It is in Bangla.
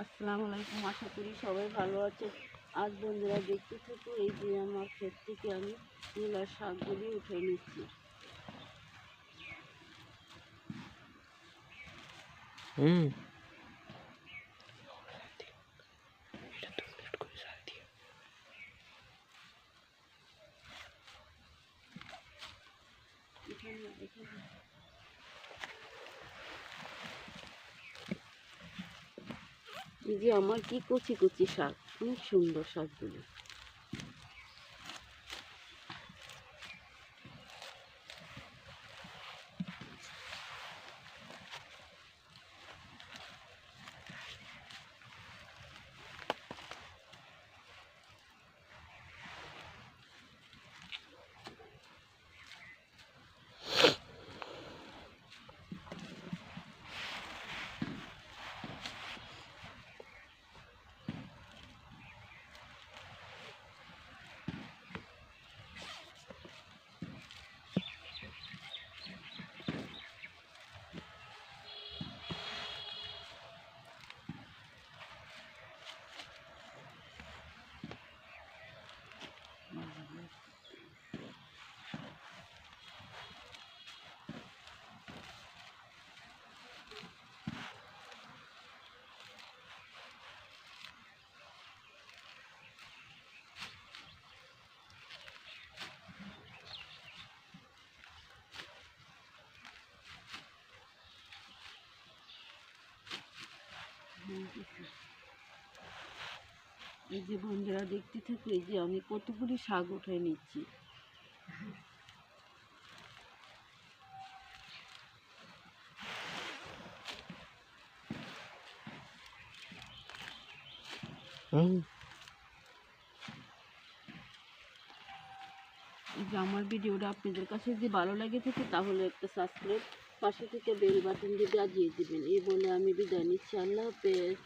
আসসালামু আলাইকুম আশা করি সবাই ভালো আছে। আজ বন্ধুরা দেখতে থাকো এই যে আমার ক্ষেত থেকে আমি নীলার শাকগুলি উঠে নিচ্ছি। হুম। এখানে এখানে। এই যে আমার কি কচি কচি শাক অনেক সুন্দর শাকগুলি। এই যে বন্ধুরা দেখতে থাকো এই যে আমি কতগুলি শাক উঠে নিচ্ছি। হুম। এই যে আমার ভিডিওটা আপনাদের কাছে যদি ভালো লাগে থাকে তাহলে একটা সাবস্ক্রাইব পাশে থেকে বেল বাটন দিয়ে বাজিয়ে দেবেন। এই বলে আমি বিদায় নিচ্ছি। আল্লাহ হাফেজ।